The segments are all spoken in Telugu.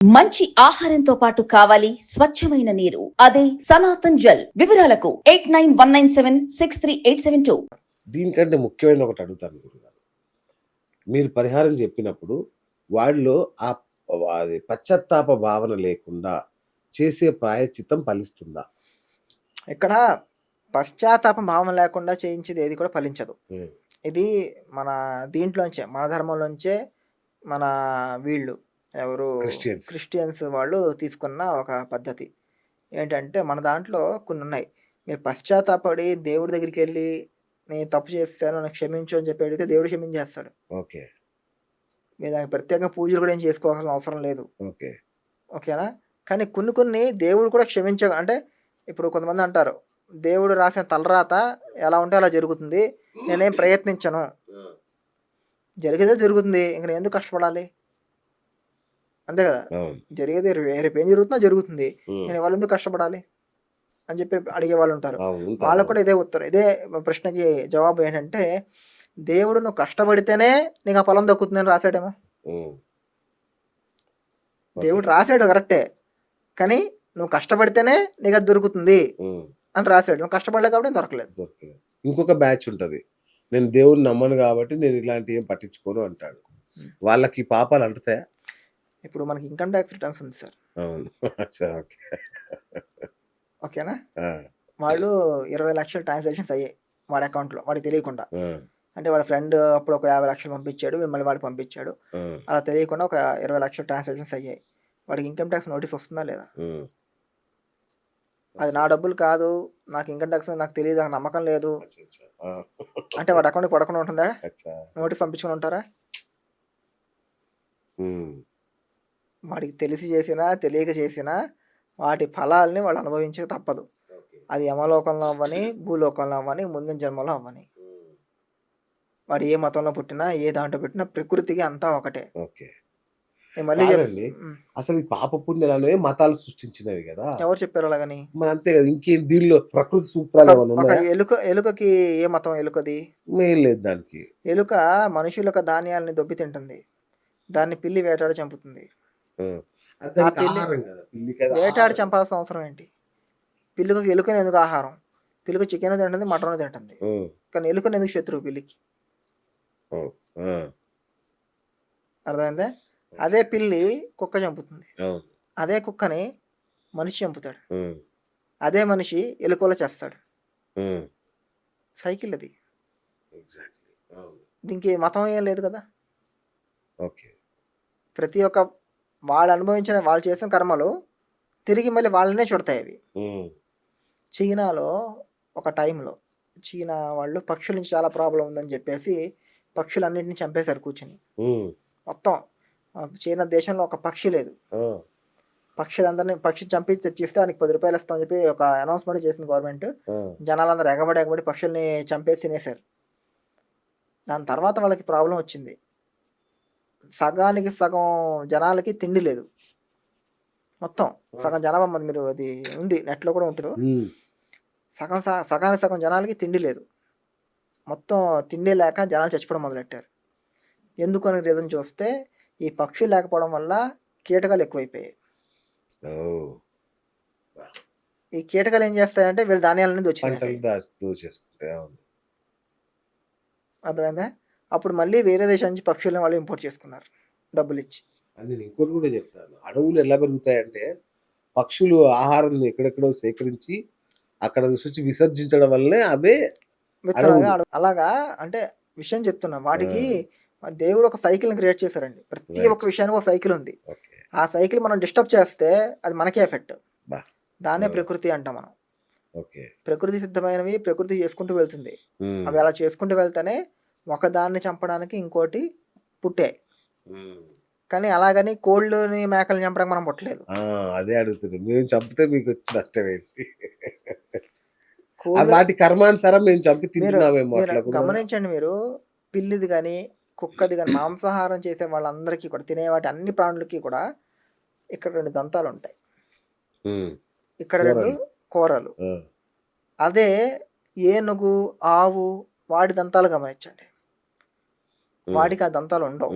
మంచి ఆహారంతో పాటు కావాలి స్వచ్ఛమైన నీరు. అదే సనాతన్ జల్. వివరాలకు eight nine one nine seven six three eight seven two. దీనికంటే ముఖ్యమైన ఒకటి అడుగుతాను గురుగారు. మీరు పరిహారం చెప్పినప్పుడు వాళ్ళలో ఆ అది పశ్చాత్తాప భావన లేకుండా చేసే ప్రాయచిత్తం ఫలిస్తుందా? ఇక్కడ పశ్చాత్తాపం భావం లేకుండా చేయించేది ఏది కూడా ఫలించదు. ఇది మన దీంట్లోంచే మన ధర్మంలోంచే మన వీళ్ళు ఎవరు. క్రిస్టియన్స్. వాళ్ళు తీసుకున్న ఒక పద్ధతి. ఏంటంటే మన దాంట్లో కొన్ని ఉన్నాయి. మీరు పశ్చాత్తాపడి దేవుడి దగ్గరికి వెళ్ళి నేను తప్పు చేస్తాను నన్ను క్షమించు అని చెప్పి అడిగితే దేవుడు క్షమించేస్తాడు. ఓకే. మీరు దానికి ప్రత్యేకంగా పూజలు కూడా ఏం చేసుకోవాల్సిన అవసరం లేదు. ఓకే. ఓకేనా? కానీ కొన్ని కొన్ని దేవుడు కూడా క్షమించ అంటే ఇప్పుడు కొంతమంది అంటారు దేవుడు రాసిన తలరాత ఎలా ఉంటే అలా జరుగుతుంది. నేనేం ప్రయత్నించను. జరిగేదే జరుగుతుంది. ఇంక నేను ఎందుకు కష్టపడాలి? అంతే కదా? జరిగేది రేపు ఏం జరుగుతుందో. జరుగుతుంది నేను వాళ్ళు ఎందుకు కష్టపడాలి? అని చెప్పి అడిగే వాళ్ళు ఉంటారు. వాళ్ళకు కూడా ఇదే ఉత్తరం. ఇదే ప్రశ్నకి జవాబు ఏంటంటే దేవుడు నువ్వు కష్టపడితేనే నీకు ఆ పొలం దక్కుతుందని రాశాడేమో. ఉమ్. దేవుడు రాశాడు కరెక్టే. కానీ నువ్వు కష్టపడితేనే నీకు అది దొరుకుతుంది అని రాశాడు. నువ్వు కష్టపడలే కాబట్టి దొరకలేదు. ఇంకొక బ్యాచ్ ఉంటది. నేను దేవుడిని నమ్మను కాబట్టి నేను ఇలాంటి ఏం పట్టించుకోను అంటాడు. వాళ్ళకి పాపాలు అంటుతాయా? ఇప్పుడు మనకి ఇన్కమ్ ట్యాక్స్ రిటర్న్స్ ఉంది సార్. ఓకేనా? వాళ్ళు ఇరవై లక్షల ట్రాన్సాక్షన్స్ అయ్యాయి వాడి అకౌంట్లో వాడికి తెలియకుండా. అంటే వాడి ఫ్రెండ్ అప్పుడు ఒక యాభై లక్షలు పంపించాడు మళ్ళీ వాడికి పంపించాడు. అలా తెలియకుండా ఒక ఇరవై లక్షల ట్రాన్సాక్షన్స్ అయ్యాయి. వాడికి ఇన్కమ్ ట్యాక్స్ నోటీస్ వస్తుందా లేదా. అది నా డబ్బులు కాదు నాకు ఇన్కమ్ ట్యాక్స్ నాకు తెలియదు నాకు నమ్మకం లేదు. అంటే వాడి అకౌంట్కి పడకుండా ఉంటుందా. నోటీస్ పంపించుకుని ఉంటారా? వాడికి తెలిసి చేసినా తెలియక చేసినా వాటి ఫలాల్ని వాళ్ళు అనుభవించక తప్పదు. అది యమలోకంలో అవ్వని భూలోకంలో అవ్వని ముందు జన్మలో అవ్వని. వాడు ఏ మతంలో పుట్టినా ఏ దాంట్లో పుట్టినా ప్రకృతికి అంతా ఒకటే. మళ్ళీ. అసలు ఈ పాప పుణ్యాలు మతాలు సృష్టించినవి కదా. ఎవరు చెప్పారు అలాగని? మరి అంతే కదా ఇంకేం దీనిలో ప్రకృతి సూత్రాలు ఎలుక ఎలుకకి ఏ మతం ఎలుకది? లేదు దానికి. ఎలుక మనుషుల యొక్క ధాన్యాలని దొబ్బి తింటుంది. దాన్ని పిల్లి వేటాడి చంపుతుంది. వేటాడి. చంపాల్సిన అవసరం ఏంటి? పిల్లుకి ఎలుకని ఎందుకు ఆహారం? పిల్లుకు చికెన్ తింటుంది మటన్ తింటుంది. కానీ ఎలుకని ఎందుకు శత్రువు పిల్లికి? అర్థమైందా? అదే పిల్లి కుక్క చంపుతుంది. అదే కుక్కని మనిషి చంపుతాడు. అదే మనిషి ఎలుకలో చేస్తాడు. సైకిల్ అది. దీనికి మతం ఏం లేదు కదా. ఓకే. ప్రతి ఒక్క వాళ్ళు అనుభవించిన వాళ్ళు చేసిన కర్మలు తిరిగి మళ్ళీ వాళ్ళనే చుడతాయి అవి. చైనాలో ఒక టైంలో చైనా వాళ్ళు పక్షుల నుంచి చాలా ప్రాబ్లం ఉందని చెప్పేసి పక్షులన్నింటినీ చంపేశారు కూర్చుని. మొత్తం. చైనా దేశంలో ఒక పక్షి లేదు. పక్షులందరినీ పక్షి చంపి తెచ్చిస్తే దానికి పది రూపాయలు ఇస్తామని చెప్పి ఒక అనౌన్స్మెంట్ చేసింది గవర్నమెంట్. జనాలందరూ ఎగబడి ఎగబడి పక్షుల్ని చంపేసి తినేశారు. దాని తర్వాత వాళ్ళకి ప్రాబ్లం వచ్చింది. సగానికి సగం జనాలకి తిండి లేదు. మొత్తం సగం జనాభా మంది మీరు అది ఉంది నెట్లో కూడా ఉంటుంది. ఉమ్, సగం సగానికి సగం జనాలకి తిండి లేదు. మొత్తం తిండి లేక జనాలు చచ్చిపోవడం మొదలెట్టారు. ఎందుకు అని రీజన్ చూస్తే ఈ పక్షులు లేకపోవడం వల్ల కీటకాలు ఎక్కువైపోయాయి. ఈ కీటకాలు ఏం చేస్తాయంటే వీళ్ళు ధాన్యాలన్నీ పంటలు దొచ్చినాయి దా- దోచేసుకుంటే అవును. అర్థమైందా? అప్పుడు మళ్ళీ వేరే దేశం నుంచి పక్షులను వాళ్ళు ఇంపోర్ట్ చేసుకున్నారు డబ్బులు ఇచ్చి అది నేను ఇంకోటి కూడా చెప్తాను. అడవులు ఎలా పెరుగుతాయంటే పక్షులు ఆహారం ఎక్కడెక్కడో సేకరించి అక్కడ తీసుకొచ్చి విసర్జించడం వల్లనే అవే అలాగా అంటే విషయం చెప్తున్నా వాటికి దేవుడు ఒక సైకిల్ క్రియేట్ చేశారండి. ప్రతి. ఒక్క విషయానికి ఒక సైకిల్ ఉంది. ఆ సైకిల్ మనం డిస్టర్బ్ చేస్తే అది మనకే ఎఫెక్ట్. దాన్నే. ప్రకృతి అంటాం మనం. ప్రకృతి సిద్ధమైనవి ప్రకృతి చేసుకుంటూ వెళ్తుంది. అవి అలా చేసుకుంటూ వెళ్తేనే ఒక దాన్ని చంపడానికి ఇంకోటి పుట్టాయి. కానీ అలాగని కోళ్ళని మేకల్ని చంపడానికి మనం పుట్టలేదు. అదే అడుగుతున్నాం మేము చంపితే మీకు వచ్చిన నష్టం ఏంటి? వాటి కర్మానుసారం మేము చంపి. గమనించండి మీరు పిల్లిది కానీ కుక్కది కానీ మాంసాహారం చేసే వాళ్ళందరికీ కూడా తినే వాటి అన్ని ప్రాణులకి కూడా ఇక్కడ రెండు దంతాలు ఉంటాయి. ఇక్కడ రెండు కూరలు. అదే ఏనుగు ఆవు వాటి దంతాలు గమనించండి. వాటికి ఆ దంతాలు ఉండవు.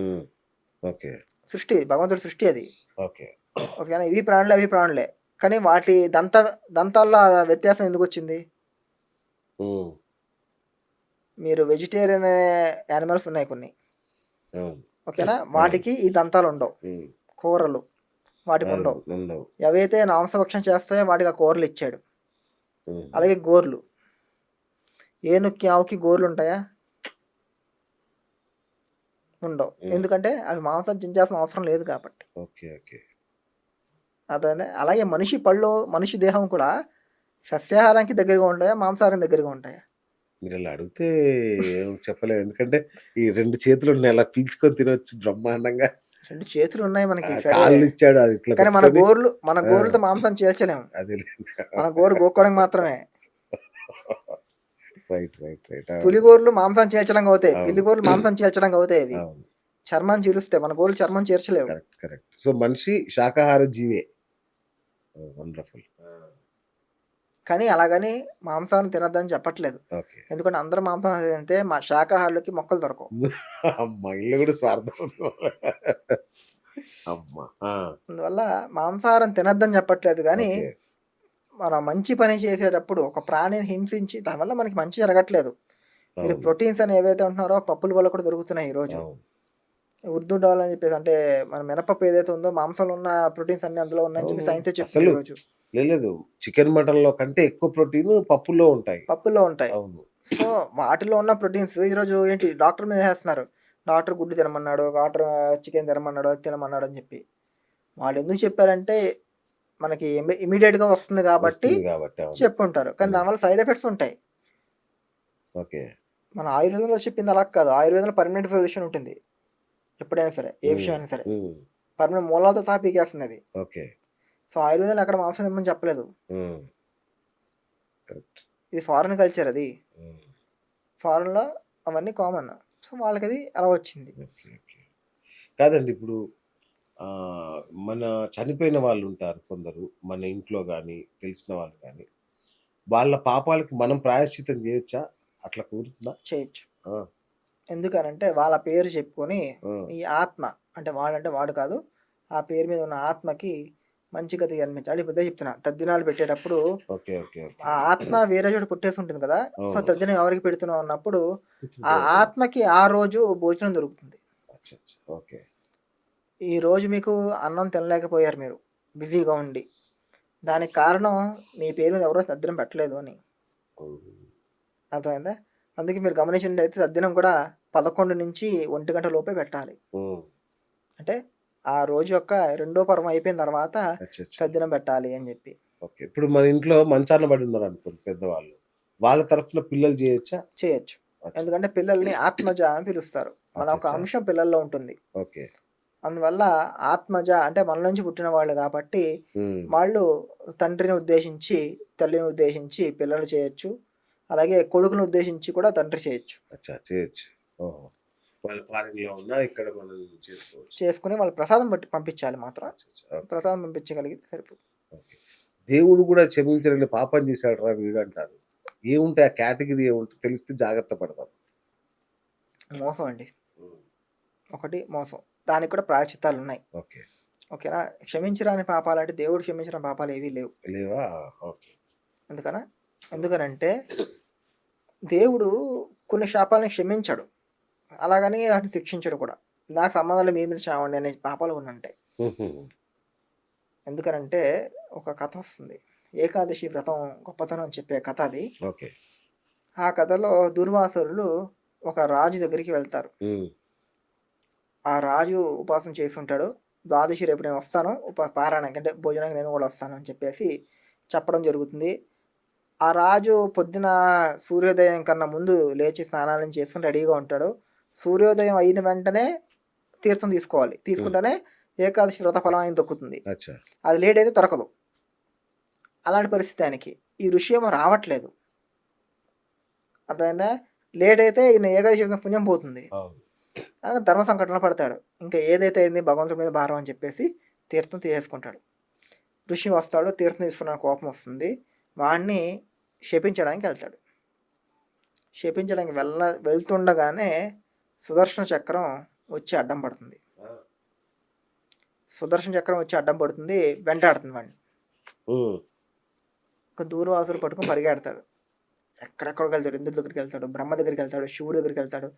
ఓకే. సృష్టి భగవంతుడి సృష్టి అది. ఓకే. ఓకేనా? ఇవి ప్రాణులే అవి ప్రాణులే. కానీ వాటి దంత దంతాల్లో ఆ వ్యత్యాసం ఎందుకు వచ్చింది? మీరు వెజిటేరియన్ యానిమల్స్ ఉన్నాయి కొన్ని. ఓకేనా? వాటికి ఈ దంతాలు ఉండవు. కూరలు వాటికి ఉండవు. ఎవైతే మాంసభక్షణ చేస్తాయో వాటికి ఆ కూరలు ఇచ్చాడు. అలాగే గోర్లు. ఏనుక్కి ఆవుకి గోర్లు ఉంటాయా? ఉండవు. ఎందుకంటే అవి మాంసం చించాల్సిన అవసరం లేదు కాబట్టి. Okay okay. అదే అలాగే మనిషి పళ్ళు మనిషి దేహం కూడా సస్యాహారానికి దగ్గరగా ఉంటాయా మాంసాహారం దగ్గరగా ఉంటాయా? మీరు ఇలా అడిగితే ఏం చెప్పలేదు ఎందుకంటే ఈ రెండు చేతులు ఉన్నాయి అలా పీల్చుకొని తినొచ్చు బ్రహ్మాండంగా. రెండు చేతులు ఉన్నాయి మనకి. కాళ్ళు ఇచ్చాడు అది ఇట్లా కానీ మన గోర్లు మన. గోర్లతో మాంసం చేల్చలేము. అది మన గోరు గోక్కోవడానికి మాత్రమే. Right right right. పులి గోర్లు మాంసం చేర్చడానికి అవుతాయి. అవును. పిల్లి గోర్లు మాంసం చేర్చడానికి అవుతాయి అవి. చర్మం చీరుస్తాయి మన గోర్లు చర్మం చేర్చలేవు. Correct correct. సో మనిషి శాకాహార జీవే. వండర్ఫుల్. కానీ అలాగని మాంసాన్ని తినద్దని చెప్పట్లేదు. ఎందుకంటే అందరూ మాంసం తింటే మా శాకాహారులకి మొక్కలు దొరకవు. అమ్మ ఇల్లు కూడా స్వార్థం. అందువల్ల మాంసాహారం తినద్దని చెప్పట్లేదు కానీ మన మంచి పని చేసేటప్పుడు ఒక ప్రాణిని హింసించి దానివల్ల మనకి మంచి జరగట్లేదు. మీరు ప్రోటీన్స్ అని ఏవైతే ఉంటున్నారో పప్పుల వల్ల కూడా దొరుకుతున్నాయి ఈ రోజు. అవును. ఉర్దూ డాల్ అని చెప్పేసి అంటే మన మినపప్పు ఏదైతే ఉందో మాంసంలో ఉన్న ప్రోటీన్స్ అన్ని అందులో ఉన్నాయని చెప్పి. సైన్సే చెప్తుంది ఈ అసలు రోజు లేదు. చికెన్ మటన్లో కంటే ఎక్కువ ప్రోటీన్ పప్పుల్లో ఉంటాయి. పప్పుల్లో ఉంటాయి. సో వాటిలో ఉన్న ప్రోటీన్స్ ఈరోజు ఏంటి? డాక్టర్ మీద వేస్తున్నారు. డాక్టర్ గుడ్డు తినమన్నాడు డాక్టర్ చికెన్ తినమన్నాడు తినమన్నాడు అని చెప్పి. వాళ్ళు ఎందుకు చెప్పారంటే మనకి ఇమీడియట్గా వస్తుంది కాబట్టి చెప్పుంటారు. కానీ. దానివల్ల సైడ్ ఎఫెక్ట్స్ ఉంటాయి. ఓకే. మన ఆయుర్వేదంలో చెప్పింది అలా కాదు. ఆయుర్వేదంలో పర్మనెంట్ సొల్యూషన్ ఉంటుంది. ఎప్పుడైనా సరే ఏ. విషయం అయినా సరే. పర్మనెంట్ మూలాలతో సహా పీకేస్తుంది అది ఓకే. సో ఆయుర్వేదంలో అక్కడ మాంసం తినమని చెప్పలేదు. ఇది ఫారెన్ కల్చర్ అది. ఉమ్, ఫారెన్లో అవన్నీ కామన్ సో వాళ్ళకి అది అలా వచ్చింది కాదండి ఇప్పుడు ఆ, మన చనిపోయిన వాళ్ళు ఉంటారు కొందరు మన ఇంట్లో కానీ తెలిసిన వాళ్ళు కానీ వాళ్ళ పాపాలకి మనం ప్రాయశ్చితం చేయొచ్చా? అట్లా కుదురుతుందా? చేయొచ్చు. ఆ, ఎందుకనంటే వాళ్ళ పేరు చెప్పుకొని ఆ, ఈ ఆత్మ అంటే వాడంటే వాడు కాదు ఆ పేరు మీద ఉన్న ఆత్మకి మంచి గతి జన్మించాలి. ఇప్పుడు ఇదే చెప్తున్నా. తద్దినాలు పెట్టేటప్పుడు ఓకే ఓకే ఓకే. ఆ ఆత్మ వేరే చోట పుట్టేసి ఉంటుంది కదా సో అవును. తద్దినం ఎవరికి పెడుతున్నాం అన్నప్పుడు ఆ ఆత్మకి ఆ రోజు భోజనం దొరుకుతుంది. ఓకే. ఈ రోజు మీకు అన్నం తినలేకపోయారు మీరు. బిజీగా ఉండి. దానికి కారణం మీ పేరు మీద ఎవరో తద్దినం పెట్టలేదు అని. అర్థమైందా? అందుకే మీరు గమనించినట్టయితే తద్దినం కూడా పదకొండు నుంచి ఒంటి గంట లోపే పెట్టాలి. అంటే ఆ రోజు యొక్క రెండో పర్వం అయిపోయిన తర్వాత. తద్దినం పెట్టాలి అని చెప్పి. ఓకే. ఇప్పుడు మన ఇంట్లో మంచాన పడి ఉన్నారు అనుకోండి పెద్దవాళ్ళు. వాళ్ళ తరఫున పిల్లలు చేయొచ్చా? చేయొచ్చు. ఎందుకంటే పిల్లల్ని ఆత్మజ అని పిలుస్తారు. మన ఒక. అంశం పిల్లల్లో ఉంటుంది. ఓకే. అందువల్ల ఆత్మజ అంటే మన నుంచి పుట్టిన వాళ్ళు కాబట్టి వాళ్ళు తండ్రిని ఉద్దేశించి తల్లిని ఉద్దేశించి పిల్లలు చేయొచ్చు. అలాగే కొడుకుని ఉద్దేశించి కూడా తండ్రి చేయొచ్చు. చేయొచ్చు. ఇక్కడ మనం చేసుకుని వాళ్ళు ప్రసాదం బట్టి పంపించాలి మాత్రం. ప్రసాదం పంపించగలిగితే సరిపోతుంది. దేవుడు కూడా క్షమించలేని పాపం చేశాడు రా వీడు అంటారు. ఏముంటాయి ఆ కేటగిరీ ఏముంటుంది తెలిస్తే జాగ్రత్త పడతాం మోసం అండి. ఒకటి మోసం. దానికి కూడా ప్రాయచిత్తాలు ఉన్నాయి. ఓకే. ఓకేనా? క్షమించరాని పాపాలు అంటే దేవుడు క్షమించిన పాపాలు ఏవీ లేవు. లేవా? ఓకే. ఎందుకనా? ఎందుకనంటే దేవుడు కొన్ని శాపాలను క్షమించాడు. అలాగని వాటిని శిక్షించడు కూడా. నాకు సంబంధాలు మీ మీద చావండి అనే పాపాలు కొన్ని ఉంటాయి. ఎందుకనంటే ఒక కథ వస్తుంది. ఏకాదశి వ్రతం గొప్పతనం అని చెప్పే కథ అది. ఓకే. ఆ కథలో దుర్వాసురులు ఒక రాజు దగ్గరికి వెళ్తారు. ఆ రాజు ఉపాసన చేసి ఉంటాడు ద్వాదశి రేపు నేను వస్తాను. ఉప పారాయణకి అంటే భోజనానికి నేను కూడా వస్తాను అని చెప్పేసి చెప్పడం జరుగుతుంది. ఆ రాజు పొద్దున సూర్యోదయం కన్నా ముందు లేచి స్నానాలను చేసుకుని రెడీగా ఉంటాడు. సూర్యోదయం అయిన వెంటనే తీర్థం తీసుకోవాలి. తీసుకుంటేనే ఏకాదశి వ్రత ఫలం ఆయన దొక్కుతుంది. అది లేట్ అయితే దొరకదు. అలాంటి పరిస్థితి ఆయనకి. ఈ ఋషి ఏమో రావట్లేదు. అర్థమైందా? లేట్ అయితే ఈయన ఏకాదశి చేసిన పుణ్యం పోతుంది. అవును అలాగే ధర్మ సంకటంలో పడతాడు. ఇంకా ఏదైతే అయింది భగవంతుడి మీద భారం అని చెప్పేసి తీర్థం తీసేసుకుంటాడు. ఋషి వస్తాడు తీర్థం తీసుకున్న కోపం వస్తుంది. వాడిని శపించడానికి వెళ్తాడు. శపించడానికి వెళ్ళ వెళ్తుండగానే సుదర్శన చక్రం వచ్చి అడ్డం పడుతుంది. సుదర్శన చక్రం వచ్చి అడ్డం పడుతుంది వెంటాడుతుంది వాడిని ఒక దూర్వాసుడు పట్టుకుని పరిగెడతాడు. ఎక్కడెక్కడికి వెళ్తాడు? ఇంద్రుడి దగ్గరికి వెళ్తాడు బ్రహ్మ దగ్గరికి వెళ్తాడు శివుడి దగ్గరికి వెళ్తాడు.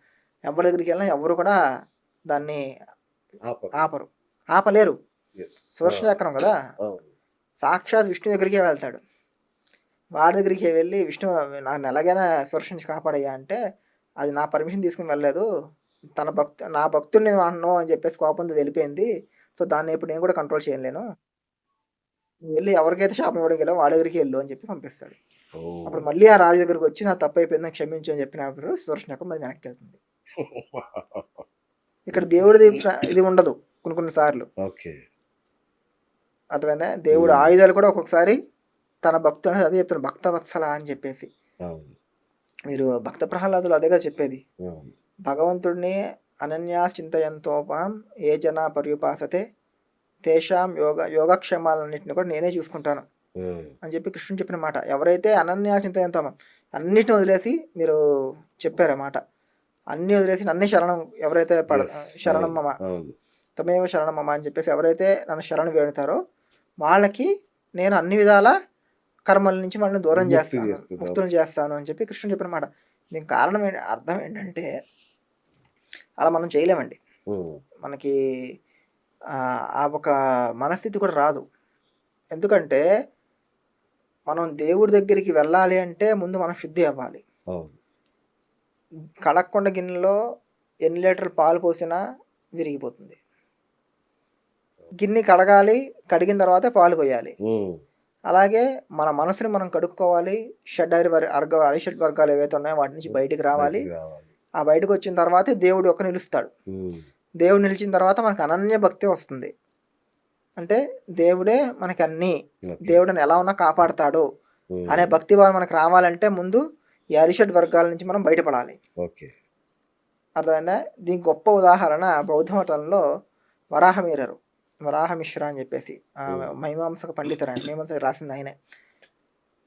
ఎవరి దగ్గరికి వెళ్ళినా ఎవరు కూడా దాన్ని ఆపరు. ఆపలేరు. సుదర్శన చక్రం కదా. సాక్షాత్ విష్ణు దగ్గరికే వెళ్తాడు. వాడి దగ్గరికి వెళ్ళి విష్ణు నన్ను ఎలాగైనా నుంచి కాపాడయ్యా అంటే అది నా పర్మిషన్ తీసుకుని వెళ్ళలేదు. తన భక్తు నా భక్తుడిని అన్నో అని చెప్పేసి కోపంతో తెలిపోయింది సో దాన్ని ఇప్పుడు నేను కూడా కంట్రోల్ చేయలేను వెళ్ళి ఎవరికైతే శాపం ఇవ్వడం వెళ్ళావు వాడి దగ్గరికి వెళ్ళు అని చెప్పి పంపిస్తాడు. అప్పుడు మళ్ళీ ఆ రాజు దగ్గరికి వచ్చి నా తప్పు అయిపోయిందని క్షమించు అని చెప్పినప్పుడు సుదర్శన చక్రం మరి వెనక్కి వెళ్తుంది. ఇక్కడ దేవుడిది ఇది ఉండదు కొన్ని కొన్ని సార్లు. ఓకే. అర్థమైందా? దేవుడు Hmm. ఆయుధాలు కూడా ఒక్కొక్కసారి తన భక్తుడు అదే చెప్తాను భక్త వత్సల అని చెప్పేసి. మీరు భక్త ప్రహ్లాదులు అదేగా చెప్పేది. భగవంతుడిని అనన్యా చింతయంతోపాం ఏ జన పర్యుపాసతే తేషాం యోగ యోగక్షేమాలన్నింటిని కూడా నేనే చూసుకుంటాను. ఉమ్, అని చెప్పి కృష్ణుడు చెప్పిన మాట. ఎవరైతే అనన్యా చింతయంతోపాం అన్నిటిని వదిలేసి మీరు చెప్పారు ఆ మాట. అన్ని వదిలేసి నన్నే శరణం ఎవరైతే పడ. శరణం మమ తమేవ శరణం మమ అని చెప్పేసి ఎవరైతే నన్ను శరణం వేడుతారో వాళ్ళకి నేను అన్ని విధాల కర్మల నుంచి వాళ్ళని దూరం చేస్తాను. ముక్తులు చేస్తాను అని చెప్పి కృష్ణుడు చెప్పిన మాట దీనికి కారణం ఏంటి అర్థం ఏంటంటే అలా మనం చేయలేమండి. మనకి ఆ ఒక మనస్థితి కూడా రాదు. ఎందుకంటే మనం దేవుడి దగ్గరికి వెళ్ళాలి అంటే ముందు మనం శుద్ధి అవ్వాలి. కడక్కొండ గిన్నెలో ఎన్ని లీటర్లు పాలు పోసినా విరిగిపోతుంది. గిన్నె కడగాలి కడిగిన తర్వాత పాలు పోయాలి. అలాగే మన మనసుని మనం కడుక్కోవాలి. షడ్డరి వర్ అర్గ అరిషడ్ వర్గాలు ఏవైతే ఉన్నాయో వాటి నుంచి బయటికి రావాలి. ఆ బయటకు వచ్చిన తర్వాతే దేవుడు ఒక నిలుస్తాడు. దేవుడు నిలిచిన తర్వాత మనకు అనన్య భక్తి వస్తుంది. అంటే దేవుడే మనకి అన్ని. దేవుడిని ఎలా ఉన్నా కాపాడతాడు అనే భక్తి భావం మనకు రావాలంటే ముందు ఈ అరిషడ్ వర్గాల నుంచి మనం బయటపడాలి. ఓకే. అర్థమైందా? దీనికి గొప్ప ఉదాహరణ బౌద్ధ మతంలో వరాహమీరరు వరాహమిశ్ర అని చెప్పేసి. మైమాంసక పండితుడు ఆయన మీమాంస రాసింది ఆయనే.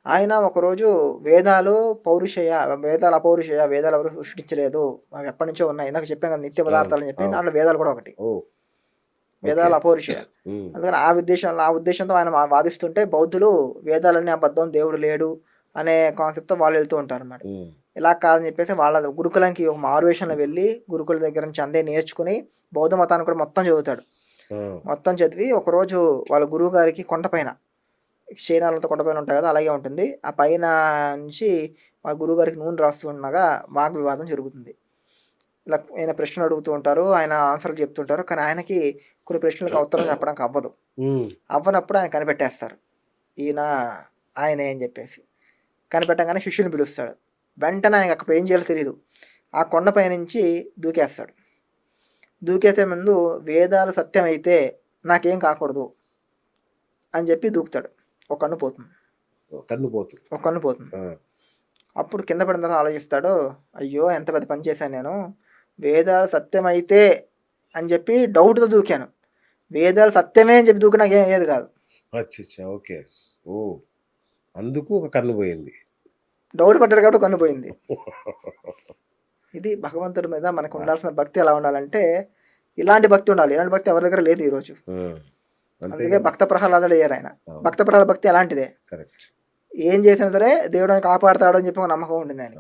ఆయన ఒకరోజు వేదాలు పౌరుషయ వేదాలు అపౌరుషయ వేదాలు ఎవరు సృష్టించలేదు. అవి ఎప్పటి నుంచో ఉన్నాయి. ఇందాక చెప్పాను కదా నిత్య పదార్థాలు అని చెప్పి. దాంట్లో వేదాలు కూడా ఒకటి. వేదాలు అపౌరుషయ. అందుకని ఆ ఉద్దేశంలో ఆ ఉద్దేశంతో ఆయన వాదిస్తుంటే బౌద్ధులు వేదాలన్నీ అబద్ధం దేవుడు లేడు. అనే కాన్సెప్ట్తో వాళ్ళు వెళ్తూ ఉంటారు అన్నమాట. ఉమ్, ఇలా కాదని చెప్పేసి వాళ్ళ గురుకులంకి ఒక మారువేషంలో వెళ్ళి గురుకుల దగ్గర నుంచి అందే నేర్చుకుని బౌద్ధ మతాన్ని కూడా మొత్తం చదువుతాడు. మొత్తం చదివి ఒకరోజు వాళ్ళ గురువు గారికి కొండపైన క్షీణాలతో కొండపైన ఉంటాయి కదా అలాగే ఉంటుంది. ఆ పైన నుంచి వాళ్ళ గురువు గారికి నూనె రాస్తూ ఉండగా వాగ్ వివాదం జరుగుతుంది. ఇలా ఆయన ప్రశ్నలు అడుగుతూ ఉంటారు ఆయన ఆన్సర్లు చెప్తుంటారు కానీ ఆయనకి కొన్ని ప్రశ్నలకు ఉత్తరం చెప్పడానికి అవ్వదు. అవ్వనప్పుడు ఆయన కనిపెట్టేస్తారు. ఈయన ఆయనే అని చెప్పేసి. కనిపెట్టగానే శిష్యుని పిలుస్తాడు. వెంటనే ఆయన అక్కడ ఏం చేయాలో తెలియదు ఆ కొండపై నుంచి దూకేస్తాడు. దూకేసే ముందు వేదాలు సత్యమైతే నాకేం కాకూడదు అని చెప్పి దూకుతాడు. ఒక కన్ను పోతుంది. కన్ను పోతుంది. ఒక కన్ను పోతుంది. అప్పుడు కింద పడిన తర్వాత ఆలోచిస్తాడు అయ్యో ఎంత పెద్ద పని చేశాను నేను. వేదాలు సత్యమైతే అని చెప్పి డౌట్తో దూకాను. వేదాలు సత్యమే అని చెప్పి దూకి నాకు ఏం ఏది కాదు. ఓకే. ఓ అందుకు ఒక కన్ను పోయింది. డౌట్ పడ్డాడు కాబట్టి కన్ను పోయింది ఇది భగవంతుడి మీద మనకు ఉండాల్సిన భక్తి ఎలా ఉండాలంటే ఇలాంటి భక్తి ఉండాలి. ఇలాంటి భక్తి ఎవరి దగ్గర లేదు ఈరోజు. అందుకే భక్త ప్రహ్లాదుడు అయ్యారు ఆయన. భక్త ప్రహ్లాద భక్తి అలాంటిదే ఏం చేసినా సరే దేవుడు కాపాడతాడు అని చెప్పి నమ్మకం ఉండింది ఆయన